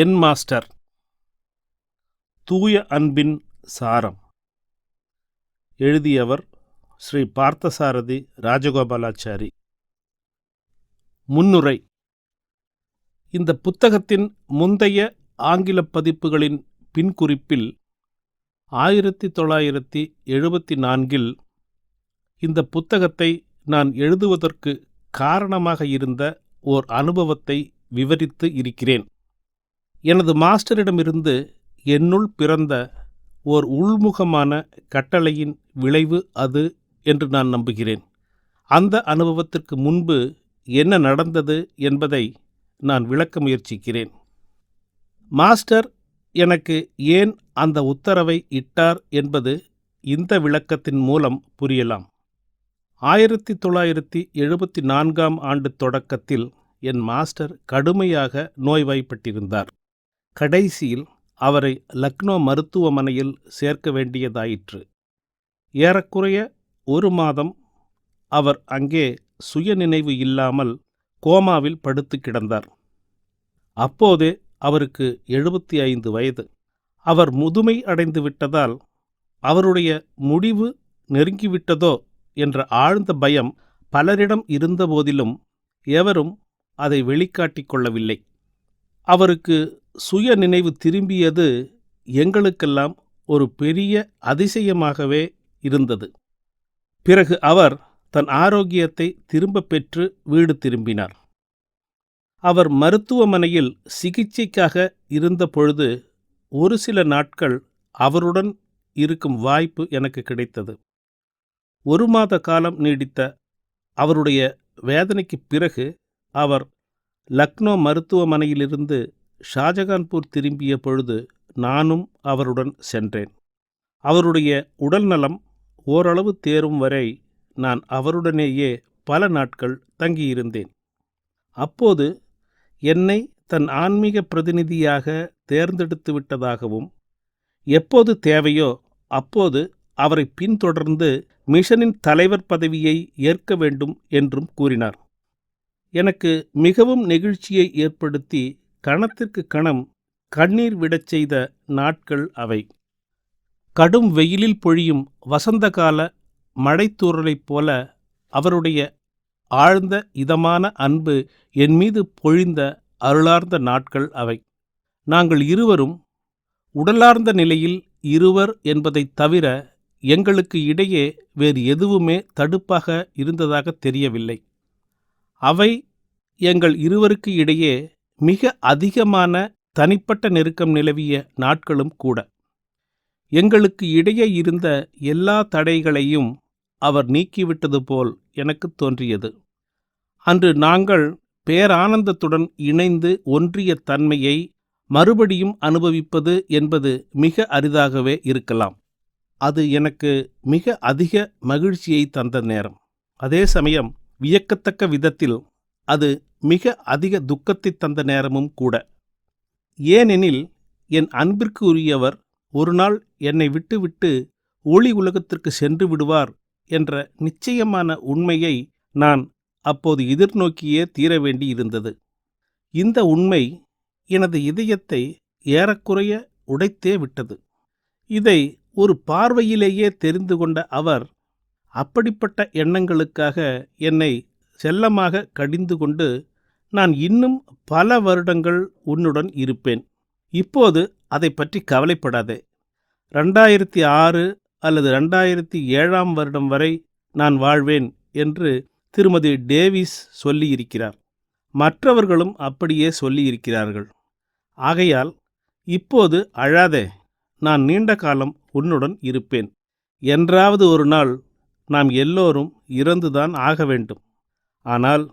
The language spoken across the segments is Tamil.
என் மாஸ்டர். தூய அன்பின் சாரம். எழுதியவர் ஸ்ரீ பார்த்தசாரதி ராஜகோபாலாச்சாரி. முன்னுரை. இந்த புத்தகத்தின் முந்தைய ஆங்கில பதிப்புகளின் பின்குறிப்பில் ஆயிரத்தி தொள்ளாயிரத்தி எழுபத்தி நான்கில் இந்த புத்தகத்தை நான் எழுதுவதற்கு காரணமாக இருந்த ஓர் அனுபவத்தை விவரித்து இருக்கிறேன். எனது மாஸ்டரிடமிருந்து என்னுள் பிறந்த ஓர் உள்முகமான கட்டளையின் விளைவு அது என்று நான் நம்புகிறேன். அந்த அனுபவத்திற்கு முன்பு என்ன நடந்தது என்பதை நான் விளக்க முயற்சிக்கிறேன். மாஸ்டர் எனக்கு ஏன் அந்த உத்தரவை இட்டார் என்பது இந்த விளக்கத்தின் மூலம் புரியலாம். ஆயிரத்தி தொள்ளாயிரத்தி எழுபத்தி நான்காம் ஆண்டு தொடக்கத்தில் என் மாஸ்டர் கடுமையாக நோய்வாய்ப்பட்டிருந்தார். கடைசியில் அவரை லக்னோ மருத்துவமனையில் சேர்க்க வேண்டியதாயிற்று. ஏறக்குறைய ஒரு மாதம் அவர் அங்கே சுயநினைவு இல்லாமல் கோமாவில் படுத்து கிடந்தார். அப்போதே அவருக்கு எழுபத்தி ஐந்து வயது. அவர் முதுமை அடைந்து விட்டதால் அவருடைய முடிவு நெருங்கிவிட்டதோ என்ற ஆழ்ந்த பயம் பலரிடம் இருந்தபோதிலும் எவரும் அதை வெளிக்காட்டிக் கொள்ளவில்லை. அவருக்கு சுய நினைவு திரும்பியது எங்களுக்கெல்லாம் ஒரு பெரிய அதிசயமாகவே இருந்தது. பிறகு அவர் தன் ஆரோக்கியத்தை திரும்ப பெற்று வீடு திரும்பினார். அவர் மருத்துவமனையில் சிகிச்சைக்காக இருந்தபொழுது ஒரு சில நாட்கள் அவருடன் இருக்கும் வாய்ப்பு எனக்கு கிடைத்தது. ஒரு மாத காலம் நீடித்த அவருடைய வேதனைக்கு பிறகு அவர் லக்னோ மருத்துவமனையிலிருந்து ஷாஜகான்பூர் திரும்பிய பொழுது நானும் அவருடன் சென்றேன். அவருடைய உடல் நலம் ஓரளவு தேரும் வரை நான் அவருடனேயே பல நாட்கள் தங்கியிருந்தேன். அப்போது என்னை தன் ஆன்மீக பிரதிநிதியாக தேர்ந்தெடுத்து விட்டதாகவும் எப்போது தேவையோ அப்போது அவரை பின்தொடர்ந்து மிஷனின் தலைவர் பதவியை ஏற்க வேண்டும் என்றும் கூறினார். எனக்கு மிகவும் நெகிழ்ச்சியை ஏற்படுத்தி கணத்திற்கு கணம் கண்ணீர் விடச் செய்த நாட்கள் அவை. கடும் வெயிலில் பொழியும் வசந்தகால மழைத்தூறலைப் போல அவருடைய ஆழ்ந்த இதமான அன்பு என் மீது பொழிந்த அருளார்ந்த நாட்கள் அவை. நாங்கள் இருவரும் உடலார்ந்த நிலையில் இருவர் என்பதைத் தவிர எங்களுக்கு இடையே வேறு எதுவுமே தடுப்பாக இருந்ததாக தெரியவில்லை. அவை எங்கள் இருவருக்கு இடையே மிக அதிகமான தனிப்பட்ட நெருக்கம் நிலவிய நாட்களும் கூட. எங்களுக்கு இடையே இருந்த எல்லா தடைகளையும் அவர் நீக்கிவிட்டது போல் எனக்கு தோன்றியது. அன்று நாங்கள் பேரானந்தத்துடன் இணைந்து ஒன்றிய தன்மையை மறுபடியும் அனுபவிப்பது என்பது மிக அரிதாகவே இருக்கலாம். அது எனக்கு மிக அதிக மகிழ்ச்சியை தந்த நேரம். அதே சமயம் வியக்கத்தக்க விதத்தில் அது மிக அதிக துக்கத்தை தந்த நேரமும் கூட. ஏனெனில் என் அன்பிற்கு உரியவர் ஒரு நாள் என்னை விட்டுவிட்டு ஒளி உலகத்திற்கு சென்று விடுவார் என்ற நிச்சயமான உண்மையை நான் அப்போது எதிர்நோக்கியே தீர வேண்டியிருந்தது. இந்த உண்மை எனது இதயத்தை ஏறக்குறைய உடைத்தே விட்டது. இதை ஒரு பார்வையிலேயே தெரிந்து கொண்ட அவர் அப்படிப்பட்ட எண்ணங்களுக்காக என்னை செல்லமாக கடிந்து கொண்டு நான் இன்னும் பல வருடங்கள் உன்னுடன் இருப்பேன். இப்போது அதை பற்றி கவலைப்படாதே. ரெண்டாயிரத்தி ஆறு அல்லது ரெண்டாயிரத்தி ஏழாம் வருடம் வரை நான் வாழ்வேன் என்று திருமதி டேவிஸ் சொல்லியிருக்கிறார். மற்றவர்களும் அப்படியே சொல்லியிருக்கிறார்கள். ஆகையால் இப்போது அழாதே. நான் நீண்ட காலம் உன்னுடன் இருப்பேன். என்றாவது ஒரு நாள் நாம் எல்லோரும் இறந்துதான் ஆக வேண்டும். ஆனால்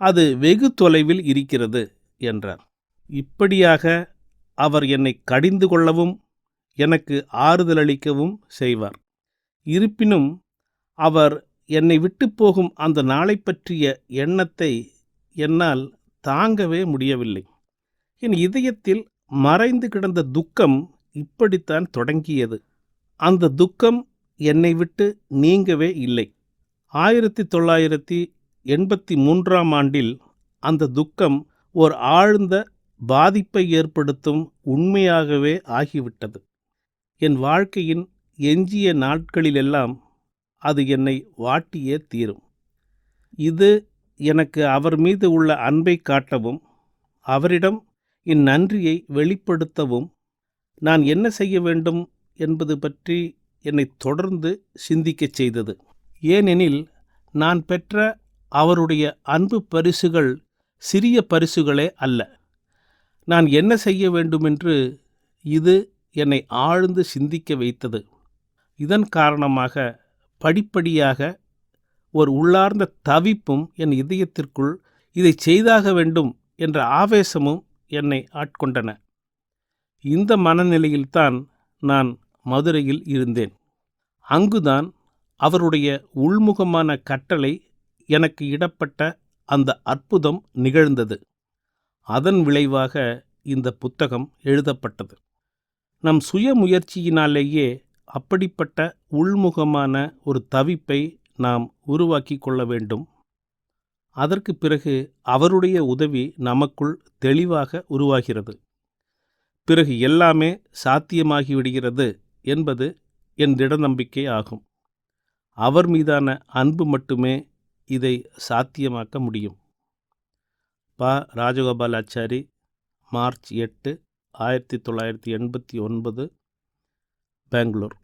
அது வெகு தொலைவில் இருக்கிறது என்றார். இப்படியாக அவர் என்னை கடிந்து கொள்ளவும் எனக்கு ஆறுதலளிக்கவும் செய்வார். இருப்பினும் அவர் என்னை விட்டு போகும் அந்த நாளை பற்றிய எண்ணத்தை என்னால் தாங்கவே முடியவில்லை. என் இதயத்தில் மறைந்து கிடந்த துக்கம் இப்படித்தான் தொடங்கியது. அந்த துக்கம் என்னை விட்டு நீங்கவே இல்லை. ஆயிரத்தி தொள்ளாயிரத்தி எண்பத்தி மூன்றாம் ஆண்டில் அந்த துக்கம் ஓர் ஆழ்ந்த பாதிப்பை ஏற்படுத்தும் உண்மையாகவே ஆகிவிட்டது. என் வாழ்க்கையின் எஞ்சிய நாட்களிலெல்லாம் அது என்னை வாட்டியே தீரும். இது எனக்கு அவர் மீது உள்ள அன்பை காட்டவும் அவரிடம் இந்நன்றியை வெளிப்படுத்தவும் நான் என்ன செய்ய வேண்டும் என்பது பற்றி என்னை தொடர்ந்து சிந்திக்கச் செய்தது. ஏனெனில் நான் பெற்ற அவருடைய அன்பு பரிசுகள் சிறிய பரிசுகளே அல்ல. நான் என்ன செய்ய வேண்டுமென்று இது என்னை ஆழ்ந்து சிந்திக்க வைத்தது. இதன் காரணமாக படிப்படியாக ஒரு உள்ளார்ந்த தவிப்பும் என் இதயத்திற்குள் இதை செய்தாக வேண்டும் என்ற ஆவேசமும் என்னை ஆட்கொண்டன. இந்த மனநிலையில்தான் நான் மதுரையில் இருந்தேன். அங்குதான் அவருடைய உள்முகமான கட்டளை எனக்கு இடப்பட்ட அந்த அற்புதம் நிகழ்ந்தது. அதன் விளைவாக இந்த புத்தகம் எழுதப்பட்டது. நம் சுய முயற்சியினாலேயே அப்படிப்பட்ட உள்முகமான ஒரு தவிப்பை நாம் உருவாக்கி கொள்ள வேண்டும். அதற்கு பிறகு அவருடைய உதவி நமக்குள் தெளிவாக உருவாகிறது. பிறகு எல்லாமே சாத்தியமாகிவிடுகிறது என்பது என் திட நம்பிக்கை ஆகும். அவர் மீதான அன்பு மட்டுமே இதை சாத்தியமாக்க முடியும். ப. ராஜகோபாலாச்சாரி மார்ச் எட்டு ஆயிரத்தி தொள்ளாயிரத்தி எண்பத்தி ஒன்பது பெங்களூர்.